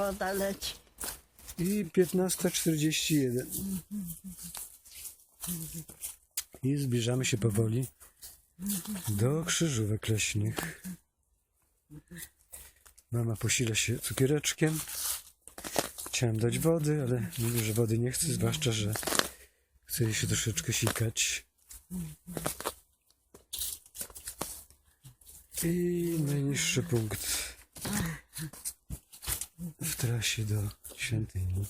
woda leci. I 15.41. I zbliżamy się powoli do krzyżówek leśnych. Mama posila się cukiereczkiem. Chciałem dać wody, ale mówię, że wody nie chcę, zwłaszcza, że jej się troszeczkę sikać. I najniższy punkt w trasie do świątyni.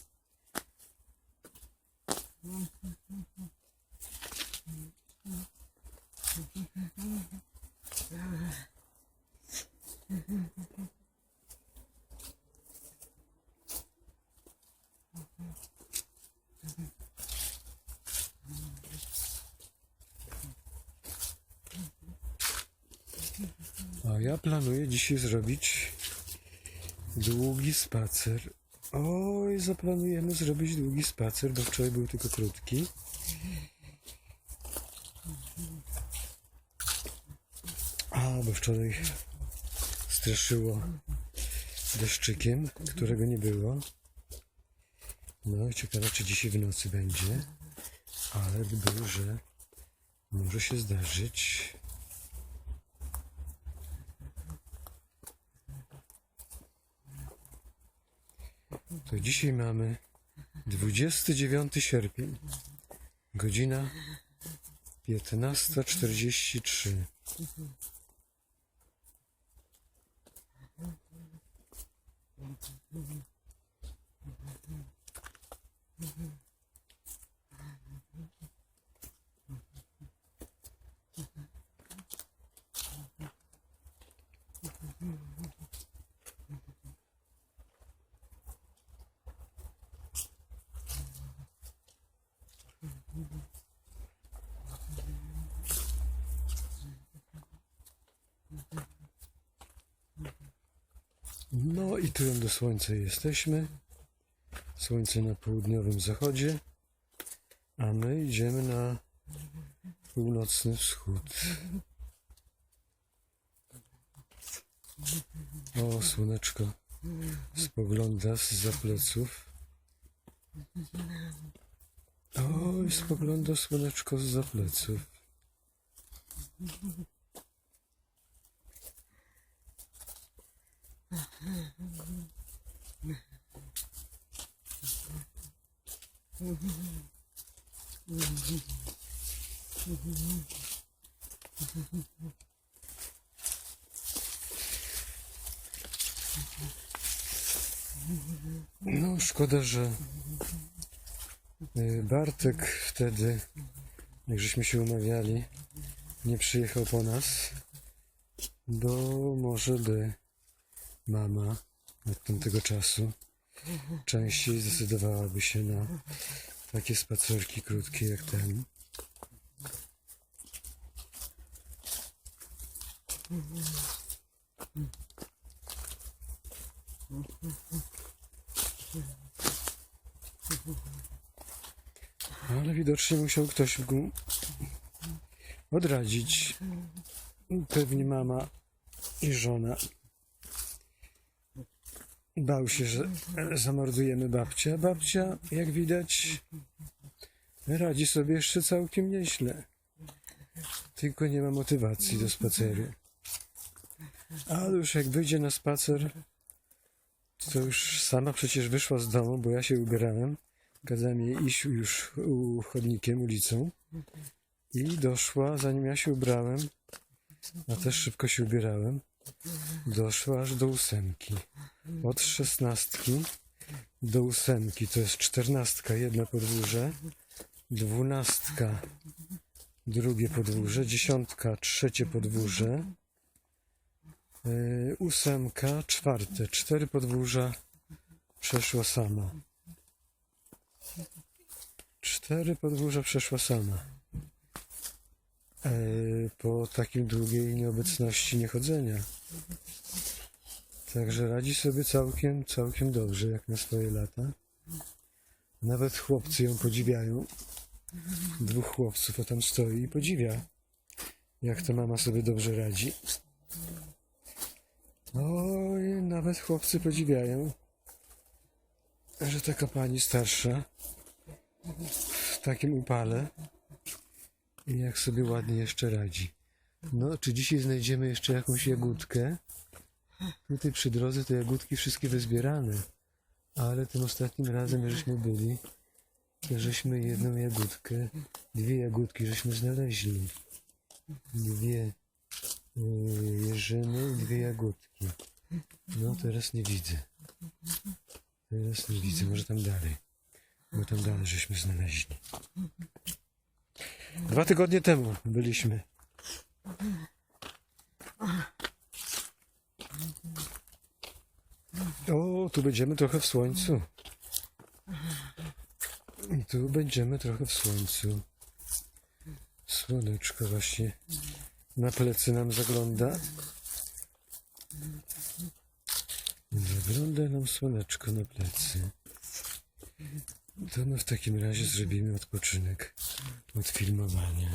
A ja planuję dzisiaj zrobić długi spacer. Oj, zaplanujemy zrobić długi spacer, bo wczoraj był tylko krótki. A, bo wczoraj straszyło deszczykiem, którego nie było. No, ciekawe, czy dzisiaj w nocy będzie. Ale był, że może się zdarzyć. To dzisiaj mamy 29 sierpień, godzina 15.43. No i tyłem do słońca jesteśmy. Słońce na południowym zachodzie, a my idziemy na północny wschód. O, słoneczko spogląda z pleców. Oj, spogląda słoneczko z pleców. No, szkoda, że y, Bartek wtedy, jak żeśmy się umawiali, nie przyjechał po nas, bo może by mama od tamtego czasu częściej zdecydowałaby się na takie spacerki krótkie jak ten. Ale widocznie musiał ktoś odradzić. Pewnie mama i żona. Bał się, że zamordujemy babcię. Babcia, jak widać, radzi sobie jeszcze całkiem nieźle. Tylko nie ma motywacji do spaceru. Ale już jak wyjdzie na spacer, to już sama przecież wyszła z domu, bo ja się ubierałem. Kazałem jej iść już u- chodnikiem, ulicą. I doszła, zanim ja się ubrałem, a też szybko się ubierałem, doszła aż do ósemki. Od szesnastki do ósemki. To jest czternastka, jedno podwórze, dwunastka, drugie podwórze, dziesiątka, trzecie podwórze, yy, ósemka, czwarte, cztery podwórza. Przeszła sama. Cztery podwórza przeszła sama. Yy, po takim długiej nieobecności niechodzenia. Także radzi sobie całkiem, całkiem dobrze, jak na swoje lata. Nawet chłopcy ją podziwiają. Dwóch chłopców, a tam stoi i podziwia, jak to mama sobie dobrze radzi. Oj, nawet chłopcy podziwiają. że taka pani starsza w takim upale i jak sobie ładnie jeszcze radzi. No, czy dzisiaj znajdziemy jeszcze jakąś jagódkę? Tutaj przy drodze te jagódki wszystkie wyzbierane, ale tym ostatnim razem, żeśmy byli, to żeśmy jedną jagódkę, dwie jagódki żeśmy znaleźli. Dwie yy, jeżyny dwie jagódki. No, teraz nie widzę. Teraz nie widzę, może tam dalej. Bo tam dalej żeśmy znaleźli. Dwa tygodnie temu byliśmy. Tu będziemy trochę w słońcu. I tu będziemy trochę w słońcu. Słoneczko właśnie na plecy nam zagląda. Zagląda nam słoneczko na plecy. To my w takim razie zrobimy odpoczynek od filmowania.